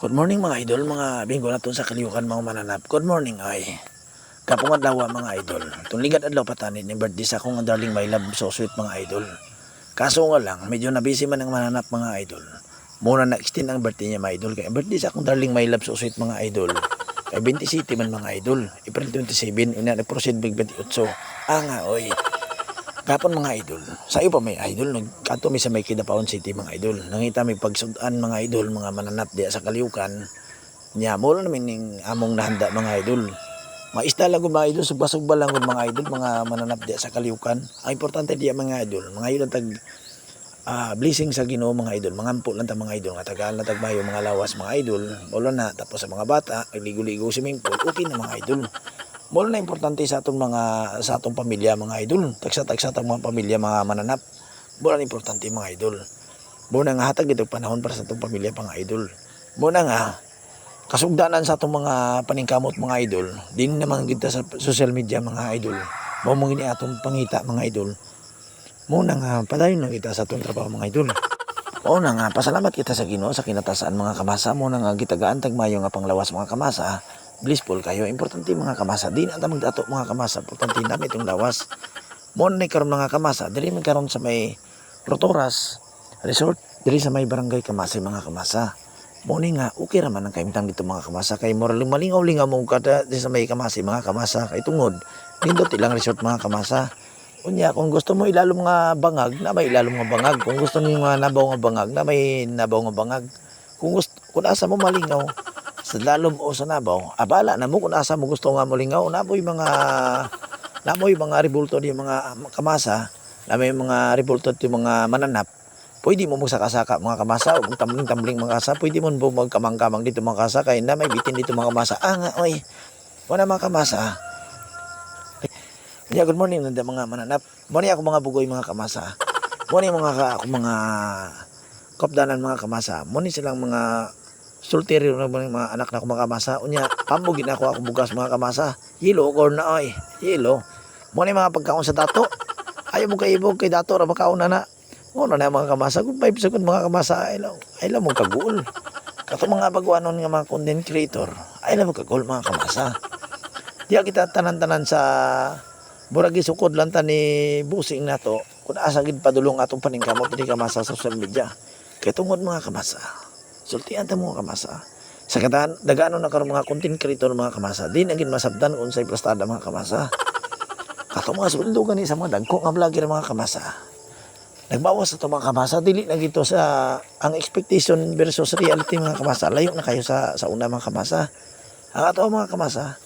Good morning mga idol, mga binggo na sa kaliukan mga mananap. Good morning ay. Kapong adlaw mga idol. Tung ligad adlaw patanin ni birthday sa akong darling my love so sweet mga idol. Kaso nga lang, medyo na busy man ang mananap mga idol. Muna na extend ang birthday niya mga idol. Kaya birthday sa akong darling my love so sweet mga idol. Kaya 20 city man mga idol. April 27, ina na proceed big 28. Ah nga oy. Kapon mga idol. Sa iyo pa may idol. Nagkato mi sa may Kidapaon City mga idol. Nangita mi pagsudan mga idol, mga mananap diya sa kaliukan. Nya mo lang namin ning among nahanda mga idol. Maista lang mga idol, sugba-sugba lang mga idol, mga mananap diya sa kaliukan. Ang importante diya mga idol, mga idol tag ah, blessing sa Ginoo mga idol. Mangampo lang ta mga idol, nga tagaan na tagmayo mga lawas mga idol. Wala na tapos sa mga bata, ligo-ligo swimming pool, okay na mga idol. Mo na importante sa atong mga sa atong pamilya mga idol. Tagsa-tagsa ta mga pamilya mga mananap. Mo na importante mga idol. Mo na nga hatag dito panahon para sa atong pamilya mga idol. Mo na nga kasugdanan sa atong mga paningkamot mga idol. Din naman kita sa social media mga idol. Mo mo gini atong pangita mga idol. Mo na nga padayon na kita sa atong trabaho mga idol. Oo na nga, pasalamat kita sa Ginoo sa kinatasaan mga kamasa mo na nga gitagaan tagmayo nga panglawas mga kamasa. Blissful kayo. Importante mga kamasa. Di na magdato mga kamasa. Importante dami itong lawas. Mo na karon mga kamasa. Diri man karon sa may Rotoras Resort. Diri sa may barangay Kamasa mga kamasa. Mo nga okay raman ang kaimtang dito mga kamasa kay moral malingaw-lingaw mo kada di sa may kamasi mga kamasa kay tungod. Nindot ilang resort mga kamasa. Unya, kung gusto mo ilalom nga bangag, na may ilalom nga bangag. Kung gusto niyo nga nabaw nga bangag, na may nabaw nga bangag. Kung gusto, kung asa mo malingaw, sa lalom o sa nabaw, abala na mo kung asa mo gusto nga malingaw, namoy mga namoy mga ribulto di mga kamasa, namoy mga ribulto di mga mananap. Pwede mo magsaka-saka mga kamasa, o tambling-tambling mga kasa, pwede mo magkamang-kamang dito mga kasa, kaya na may bitin dito mga kamasa. Ah nga, oy, wala mga kamasa. Yeah, good morning nanda mga mananap. Morning ako mga bugoy mga kamasa. Morning mga ka, ako mga kopdanan mga kamasa. Morning silang mga sulteri na mga, mga anak na ako mga kamasa. Unya, pambugin ako ako bugas mga kamasa. Yelo, or na oy. Yelo. Morning mga pagkaon sa dato. Ayaw mo kaibog kay dato ra makaon na na. Ano na mga kamasa. Good vibes ako mga kamasa. Ay lang, ay lang mo kagul. Kato mga baguanon nga mga content creator. Ay lang mo kagul mga kamasa. Diya kita tanan-tanan sa Buragi sukod lang ta ni busing nato kung asa gid padulong atong paningkamot dili kamasa sa social media. Kay tungod mga kamasa. Sultian ta mga kamasa. Sa kadaan dagano na karon mga content creator mga kamasa. Di na gid masabdan unsay plastada mga kamasa. Kato mga suldo gani sa mga dagko nga vlogger mga kamasa. Nagbawas sa mga kamasa dili na gito sa ang expectation versus reality mga kamasa. Layo na kayo sa sa una mga kamasa. Ang ato mga kamasa,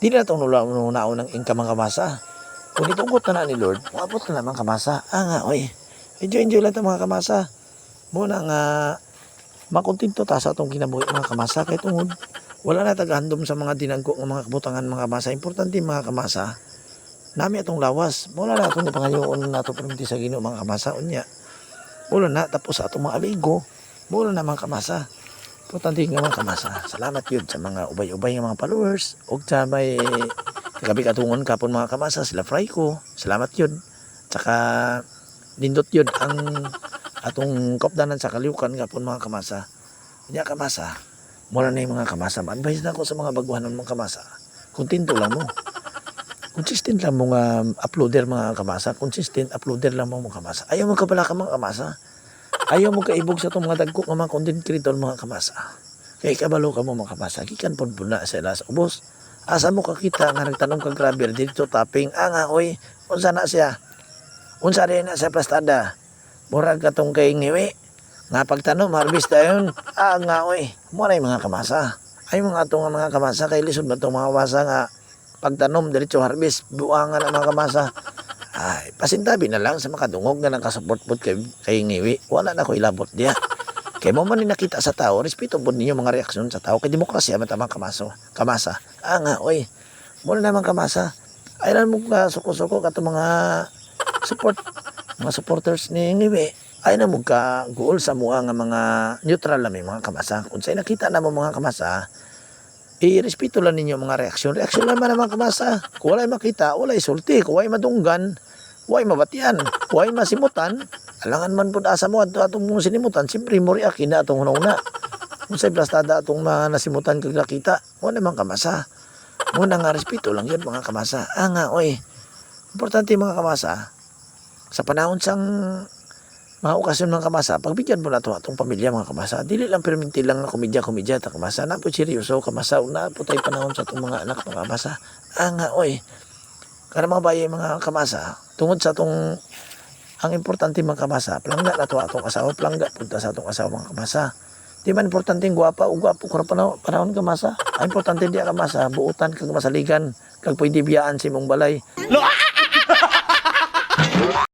Di na itong nula unaon ng income mga kamasa. Kung itungkot na na ni Lord, maabot na naman kamasa. Ah nga, oy. Enjoy, enjoy lang ito mga kamasa. Muna nga, makontento ta sa itong kinabuhi mga kamasa. Kaya tungod, wala na tagahandom sa mga dinagko ng mga kabutangan mga kamasa. Importante mga kamasa, nami itong lawas. Mula na itong pangayoon na ito perminti sa ginoo mga kamasa. Unya, mula na, tapos sa itong mga aligo, mula na mga kamasa. Importante nga mga kamasa. Salamat yun sa mga ubay-ubay nga mga followers. O sa may kagabi katungon kapon mga kamasa. Sila fry ko. Salamat yun. Tsaka nindot yun ang atong kopdanan sa kaliukan kapon mga kamasa. Kanya kamasa. Mura na yung mga kamasa. Ma-advise na ako sa mga baguhanan mga kamasa. Kontento lang mo. Consistent lang mo nga uploader mga kamasa. Consistent uploader lang mo mga kamasa. Ayaw mo kapala ka mga kamasa. Ayaw mo kaibog sa itong mga dagko nga mga content creator mga kamasa. Kay kabalo ka mo mga kamasa. Kikan po po na sa ilas. Ubos, asa mo kakita nga nagtanong kag grabber dito tapping. Ah nga, oy, unsa na siya? Unsa rin na sa plastada? Murag katong kay ngiwi. Nga pagtanong, harvest dayon. Ah nga, oy, mura mga kamasa. Ay mga itong mga kamasa, kay lisod ba itong mga kamasa nga pagtanom, diretso harvest, buwangan ang mga kamasa. Ay, pasintabi na lang sa makadungog nga nakasuport-port kay, kay ngiwi. Wala na ko ilabot diya. Kay mo man nakita sa tao, respeto po ninyo mga reaksyon sa tao. Kay demokrasya, matamang kamaso. Kamasa. Ah nga, oy. Muna naman kamasa. Ay lang mo ka suko-suko kato mga support, mga supporters ni ngiwi. Ay na ka goal sa mga nga mga neutral lang mga kamasa. Kung sa'yo nakita na mo mga kamasa, i-respeto lang ninyo mga reaksyon. Reaksyon lang man naman kamasa. Kung wala'y makita, wala'y sulti. Kung wala'y madunggan, wala'y mabatian. Wala'y masimutan, alangan man po asa mo at atong mong sinimutan, siyempre mo reakin na atong una-una. Kung sa plastada atong mga nasimutan kag nakita, mo naman kamasa. Muna nga respeto lang yun mga kamasa. Ah nga, oy. Importante mga kamasa. Sa panahon sang mga okasyon mga kamasa, pagbigyan mo na to atong pamilya mga kamasa. Dili lang perminti lang na komedya-komedya ta kamasa. Na po seryoso kamasa. Na po tayo panahon sa atong mga anak mga kamasa. Ah nga, oy. Kana mga bayi mga kamasa, tungod sa atong ang importante mga kamasa, plangga na to atong asawa, plangga punta sa atong asawa mga kamasa. Di man importante ang gwapa o gwapo kung panahon, panahon kamasa. Ang importante di kamasa, buutan kag masaligan, kag pwede biyaan si mong balay. Lo, ah!